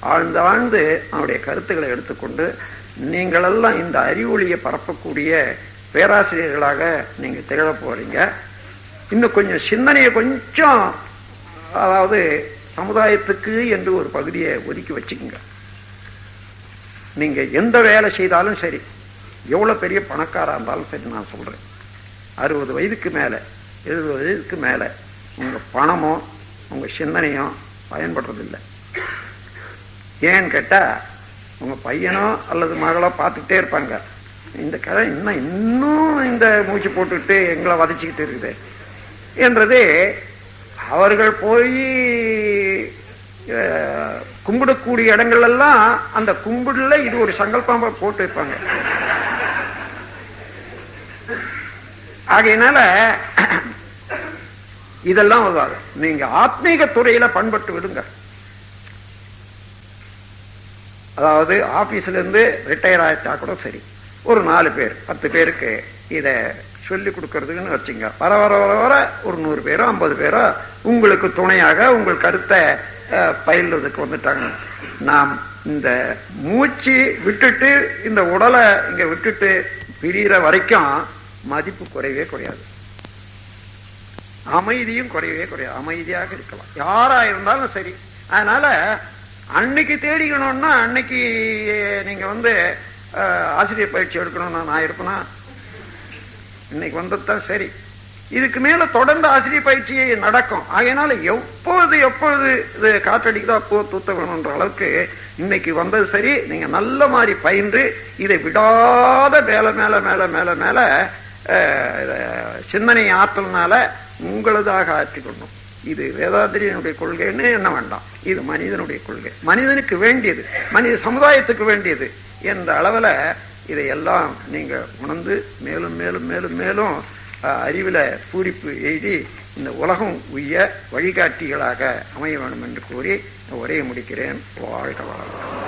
ஆழ்ந்து ஆழ்ந்து அவனுடைய கருத்துக்களை எடுத்துக்கொண்டு நீங்களெல்லாம் இந்த அறிவொளியை பரப்பக்கூடிய பேராசிரியர்களாக நீங்க திகழ போறீங்க. இன்னும் கொஞ்சம் சிந்தனையை கொஞ்சம் அதாவது சமுதாயத்துக்கு என்று ஒரு பகுதியை ஒதுக்கி வச்சுக்கோங்க. நீங்க எந்த வேலை செய்தாலும் சரி எவ்வளவு பெரிய பணக்காராக இருந்தாலும் சரி நான் சொல்றேன். அறுபது வயதுக்கு மேல எழுபது வயதுக்கு மேல உங்க பணமோ உங்க சிந்தனையோ பயன்படுறதில்லை. ஏன்னு கேட்டா உங்க பையனோ அல்லது மகளோ பார்த்துக்கிட்டே இருப்பாங்க. இந்த கதை இன்னும் இன்னும் இந்த மூச்சு போட்டுக்கிட்டு எங்களை வதச்சிக்கிட்டு இருக்குது. என்றது அவர்கள் போய் கும்பிடக்கூடிய இடங்கள் எல்லாம் அந்த கும்பிடல இது ஒரு சங்கல்பமா போட்டு வைப்பாங்க. ஆகையினால இதெல்லாம் வருவாங்க நீங்க ஆத்மீக துறையில பண்பட்டு விடுங்க. அதாவது ஆபீஸ்ல இருந்து ரிட்டையர் ஆயிட்டா கூட சரி. ஒரு நாலு பேர் பத்து பேருக்கு இதை சொல்லி கொடுக்கறதுக்குன்னு வச்சுங்க. வர வர வர வர ஒரு நூறு பேரோ ஐம்பது பேரோ உங்களுக்கு துணையாக உங்கள் கருத்தை பயில்றதுக்கு வந்துட்டாங்க. நாம் இந்த மூச்சு விட்டுட்டு இந்த உடலை இங்க விட்டுட்டு பிரிகிற வரைக்கும் மதிப்பு குறையவே குறையாது. அமைதியும் குறையவே குறையாது. அமைதியாக இருக்கலாம். யாரா இருந்தாலும் சரி. அதனால அன்னைக்கு தேடிக்கணும்னா அன்னைக்கு நீங்க வந்து ஆசிரியர் பயிற்சி எடுக்கணும்னா நான் இருப்பேனா இன்னைக்கு வந்ததுதான் சரி. இதுக்கு மேல தொடர்ந்து ஆசிரியர் பயிற்சி நடக்கும். ஆகையினால எப்போது எப்போது இது காற்றடிக்குதோ அப்போ தூத்த வேணுன்ற அளவுக்கு இன்னைக்கு வந்தது சரி. நீங்க நல்ல மாதிரி பயின்று இதை விடாத மேல மேல மேல மேல மேல சிந்தனை ஆற்றல்னால உங்களதாக ஆற்றிக்கொள்ளணும் இது வேதாத்திரியனுடைய கொள்கைன்னு என்ன வேண்டாம். இது மனிதனுடைய கொள்கை. மனிதனுக்கு வேண்டியது மனித சமுதாயத்துக்கு வேண்டியது என்ற அளவில் இதையெல்லாம் நீங்கள் உணர்ந்து மேலும் மேலும் மேலும் மேலும் அறிவில் பூரிப்பு எய்தி இந்த உலகம் உய்ய வழிகாட்டிகளாக அமைய வேண்டும் என்று கூறி உரையை முடிக்கிறேன். வாழ்க வளம்